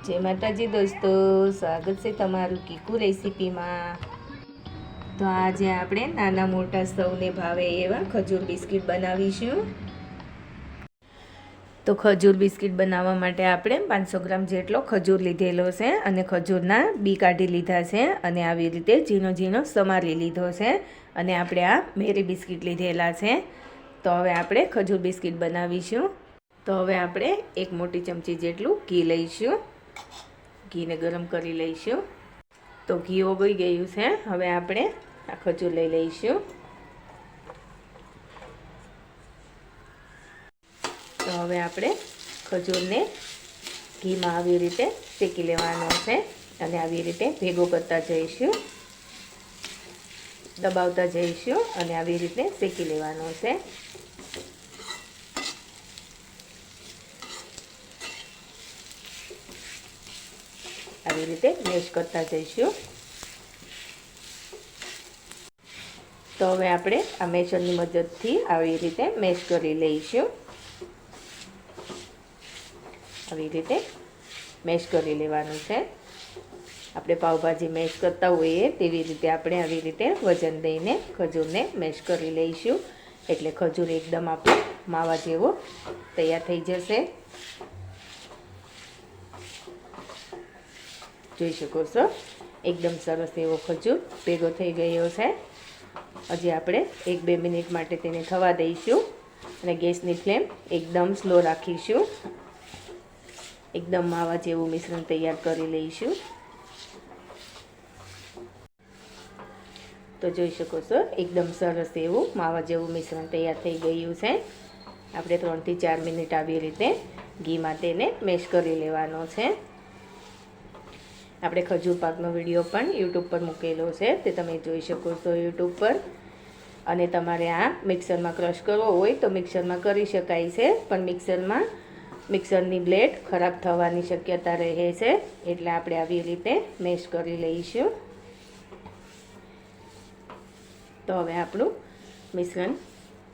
જય માતાજી દોસ્તો, સ્વાગત છે તમારું કીકુ રેસીપીમાં. તો આજે આપણે નાના મોટા સૌને ભાવે એવા ખજૂર બિસ્કિટ બનાવીશું. તો ખજૂર બિસ્કિટ બનાવવા માટે આપણે પાંચસો ગ્રામ જેટલો ખજૂર લીધેલો છે અને ખજૂરના બી કાઢી લીધા છે અને આવી રીતે ઝીણો ઝીણો સમારી લીધો છે અને આપણે આ મેરી બિસ્કિટ લીધેલા છે. તો હવે આપણે ખજૂર બિસ્કિટ બનાવીશું. તો હવે આપણે એક મોટી ચમચી જેટલું ઘી લઈશું. ઘીને ગરમ કરી લઈશું. તો ઘી ઓગળી ગયું છે. હવે આપણે આ ખજૂર લઈ લઈશું. તો હવે આપણે ખજૂરને ઘીમાં આવી રીતે શેકી લેવાનો છે અને આવી રીતે ભેગો કરતા જઈશું. દબાવતા જઈશું અને આવી રીતે શેકી લેવાનો છે. આવી રીતે મેશ કરતા જઈશું. તો હવે આપણે આ મેશરની મદદથી આવી રીતે મેશ કરી લઈશું. આવી રીતે મેશ કરી લેવાનું છે. આપણે પાવભાજી મેશ કરતા હોઈએ તેવી રીતે આપણે આવી રીતે વજન દઈને ખજૂરને મેશ કરી લઈશું. એટલે ખજૂર એકદમ આપણો માવા જેવો તૈયાર થઈ જશે. જોઈ શકો છો. એકદમ સરસ એવો ખજૂર ભેગો થઈ ગયો છે. હજી આપણે એક બે મિનિટ માટે તેને થવા દઈશું અને ગેસની ફ્લેમ એકદમ સ્લો રાખીશું. એકદમ માવા જેવું મિશ્રણ તૈયાર કરી લઈશું. તો જોઈ શકો છો, એકદમ સરસ એવું માવા જેવું મિશ્રણ તૈયાર થઈ ગયું છે. આપણે ત્રણથી ચાર મિનિટ આવી રીતે ઘીમાં તેને મેશ કરી લેવાનો છે. આપણે ખજૂર પાકનો વીડિયો પણ યુટ્યુબ પર મૂકેલો છે, તે તમે જોઈ શકો છો યુટ્યુબ પર. અને તમારે આ મિક્સરમાં ક્રશ કરવો હોય તો મિક્સરમાં કરી શકાય છે, પણ મિક્સરમાં, મિક્સરની બ્લેડ ખરાબ થવાની શક્યતા રહે છે, એટલે આપણે આવી રીતે મેશ કરી લઈશું. તો હવે આપણું મિશ્રણ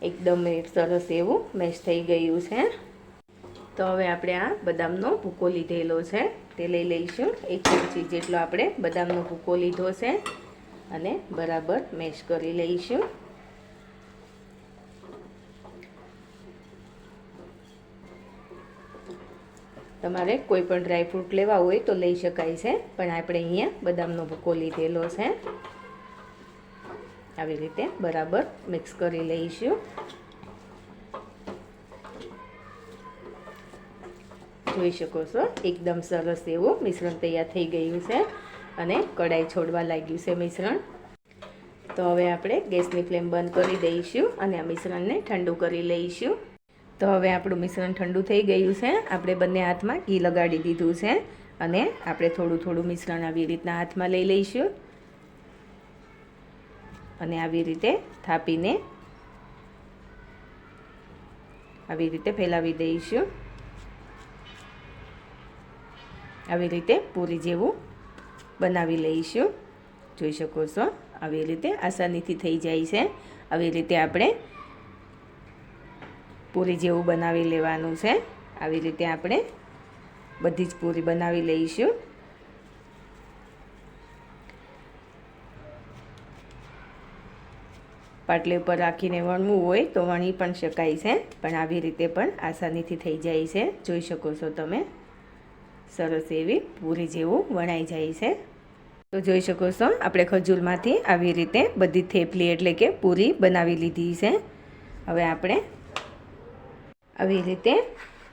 એકદમ સરસ એવું મેશ થઈ ગયું છે. તો હવે આપણે આ બદામનો ભૂકો લીધેલો છે. તે લઈ લઈશું. એક ચમચી જેટલો આપણે બદામનો ભૂકો લીધો છે અને બરાબર મેશ કરી લઈશું. તમારે કોઈ પણ ડ્રાયફ્રૂટ લેવા હોય તો લઈ શકાય છે, પણ આપણે અહીંયા બદામનો ભૂકો લીધેલો છે. આવી રીતે બરાબર મિક્સ કરી લઈશું. જોઈ શકો છો. એકદમ સરસ એવું મિશ્રણ તૈયાર થઈ ગયું છે અને કડાઈ છોડવા લાગ્યું છે મિશ્રણ. તો હવે આપણે ગેસની ફ્લેમ બંધ કરી દઈશું અને આ મિશ્રણને ઠંડુ કરી લઈશું. તો હવે આપણું મિશ્રણ ઠંડુ થઈ ગયું છે. આપણે બંને હાથમાં ઘી લગાડી દીધું છે અને આપણે થોડું થોડું મિશ્રણ આવી રીતના હાથમાં લઈ લઈશું. અને આવી રીતે થાપીને, આવી રીતે ફેલાવી દઈશું. આવી રીતે પૂરી જેવું બનાવી લઈશું. જોઈ શકો છો, આવી રીતે આસાનીથી થઈ જાય છે. આવી રીતે આપણે પૂરી જેવું બનાવી લેવાનું છે. આવી રીતે આપણે બધી જ પૂરી બનાવી લઈશું. પાટલી ઉપર રાખીને વણવું હોય તો વણી પણ શકાય છે, પણ આવી રીતે પણ આસાનીથી થઈ જાય છે. જોઈ શકો છો તમે. સરસ એવી પૂરી જેવું વણાઈ જાય છે. તો જોઈ શકો છો, આપણે ખજૂરમાંથી આવી રીતે બધી થેપલી એટલે કે પૂરી બનાવી લીધી છે. હવે આપણે આવી રીતે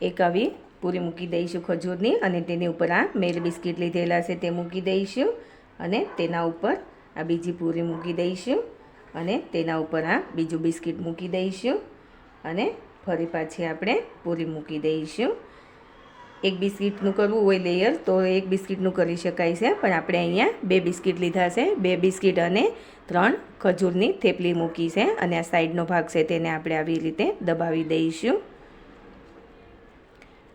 એક આવી પૂરી મૂકી દઈશું ખજૂરની અને તેની ઉપર આ મેલ બિસ્કિટ લીધેલા છે તે મૂકી દઈશું અને તેના ઉપર આ બીજી પૂરી મૂકી દઈશું અને તેના ઉપર આ બીજું બિસ્કિટ મૂકી દઈશું અને ફરી પાછી આપણે પૂરી મૂકી દઈશું. એક બિસ્કિટનું કરવું હોય લેયર, તો એક બિસ્કિટનું કરી શકાય છે. પણ આપણે અહીંયા બે બિસ્કિટ લીધા છે. બે બિસ્કિટ અને ત્રણ ખજૂરની થેપલી મૂકી છે. અને આ સાઈડનો ભાગ છે તેને આપણે આવી રીતે દબાવી દઈશું.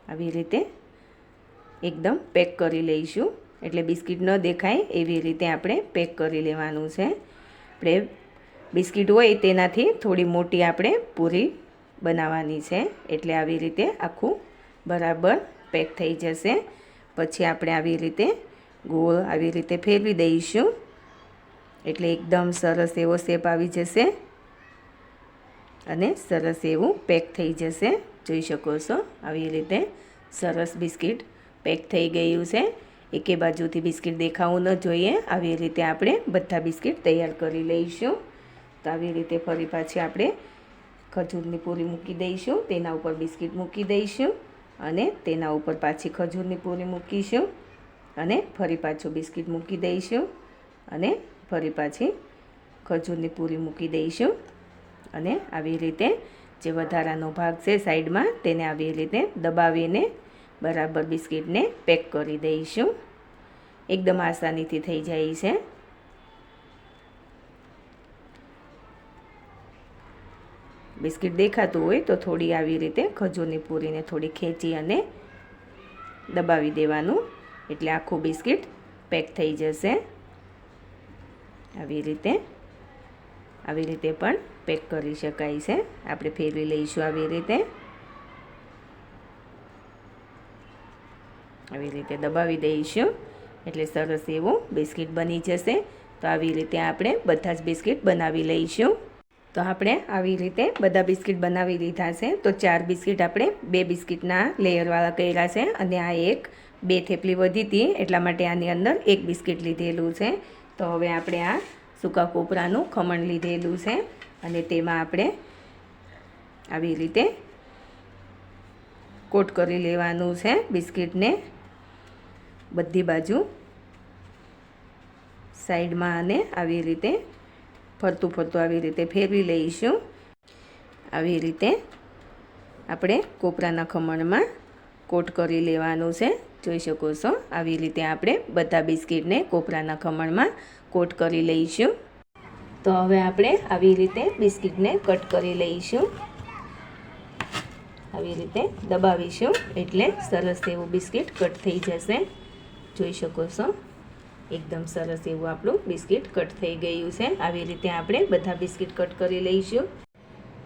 આવી રીતે એકદમ પેક કરી લઈશું. એટલે બિસ્કિટ ન દેખાય એવી રીતે આપણે પેક કરી લેવાનું છે. આપણે બિસ્કિટ હોય તેનાથી થોડી મોટી આપણે પૂરી બનાવવાની છે. એટલે આવી રીતે આખું બરાબર પેક થઈ જશે. પછી આપણે આવી રીતે ગોળ આવી રીતે ફેરવી દઈશું. એટલે એકદમ સરસ એવો શેપ આવી જશે. અને સરસ એવું પેક થઈ જશે. જોઈ શકો છો, આવી રીતે સરસ બિસ્કિટ પેક થઈ ગયું છે. એકે બાજુથી બિસ્કિટ દેખાવું ન જોઈએ. આવી રીતે આપણે બધા બિસ્કિટ તૈયાર કરી લઈશું. તો આવી રીતે ફરી પાછી આપણે ખજૂરની પૂરી મૂકી દઈશું. તેના ઉપર બિસ્કિટ મૂકી દઈશું. અને તેના ઉપર પાછી ખજૂરની પૂરી મૂકીશું અને ફરી પાછું બિસ્કિટ મૂકી દઈશું અને ફરી પાછી ખજૂરની પૂરી મૂકી દઈશું અને આવી રીતે જે વધારાનો ભાગ છે સાઈડમાં તેને આવી રીતે દબાવીને બરાબર બિસ્કિટને પેક કરી દઈશું. એકદમ આસાનીથી થઈ જાય છે. બિસ્કિટ દેખાતું હોય તો થોડી આવી રીતે ખજૂરની પૂરીને થોડી ખેંચી અને દબાવી દેવાનું. એટલે આખું બિસ્કિટ પેક થઈ જશે. આવી રીતે આવી રીતે પણ પેક કરી શકાય છે. આપણે ફેરવી લઈશું આવી રીતે. આવી રીતે દબાવી દઈશું. એટલે સરસ એવું બિસ્કિટ બની જશે. તો આવી રીતે આપણે બધા જ બિસ્કિટ બનાવી લઈશું. તો આપણે આવી રીતે બધા બિસ્કિટ બનાવી લીધા છે. તો ચાર બિસ્કિટ આપણે બે બિસ્કિટના લેયરવાળા કર્યા છે અને આ એક બે થેપલી વધી હતી, એટલા માટે આની અંદર એક બિસ્કિટ લીધેલું છે. તો હવે આપણે આ સૂકા કોપરાનું ખમણ લીધેલું છે અને તેમાં આપણે આવી રીતે કોટ કરી લેવાનું છે બિસ્કિટને બધી બાજુ સાઈડમાં અને આવી રીતે ફરતું ફરતું આવી રીતે ફેરવી લઈશું. આવી રીતે આપણે કોપરાના ખમણમાં કોટ કરી લેવાનું છે. જોઈ શકો છો, આવી રીતે આપણે બધા બિસ્કિટને કોપરાના ખમણમાં કોટ કરી લઈશું. તો હવે આપણે આવી રીતે બિસ્કિટને કટ કરી લઈશું. આવી રીતે દબાવીશું એટલે સરસ એવું બિસ્કિટ કટ થઈ જશે. જોઈ શકો છો એકદમ સરસ એવું આપણું બિસ્કિટ કટ થઈ ગયું છે. આવી રીતે આપણે બધા બિસ્કિટ કટ કરી લઈશું.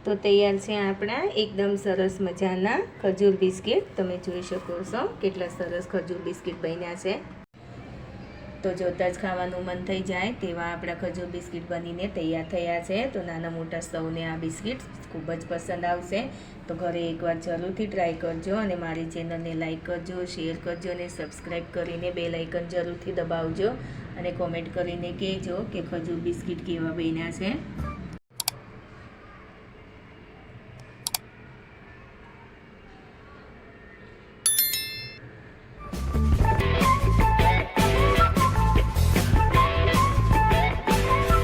તો તૈયાર છે આપણા એકદમ સરસ મજાના ખજૂર બિસ્કિટ. તમે જોઈ શકો છો કેટલા સરસ ખજૂર બિસ્કિટ બન્યા છે. તો જોતાં જ ખાવાનું મન થઈ જાય તેવા આપણા ખજૂર બિસ્કિટ બનીને તૈયાર થયા છે. તો નાના મોટા સૌને આ બિસ્કિટ ખૂબ જ પસંદ આવશે. તો ઘરે એકવાર જરૂરથી ટ્રાય કરજો અને મારી ચેનલને લાઇક કરજો, શેર કરજો અને સબસ્ક્રાઈબ કરીને બે લાઇકન જરૂરથી દબાવજો અને કોમેન્ટ કરીને કહેજો કે ખજૂર બિસ્કિટ કેવા બન્યા છે.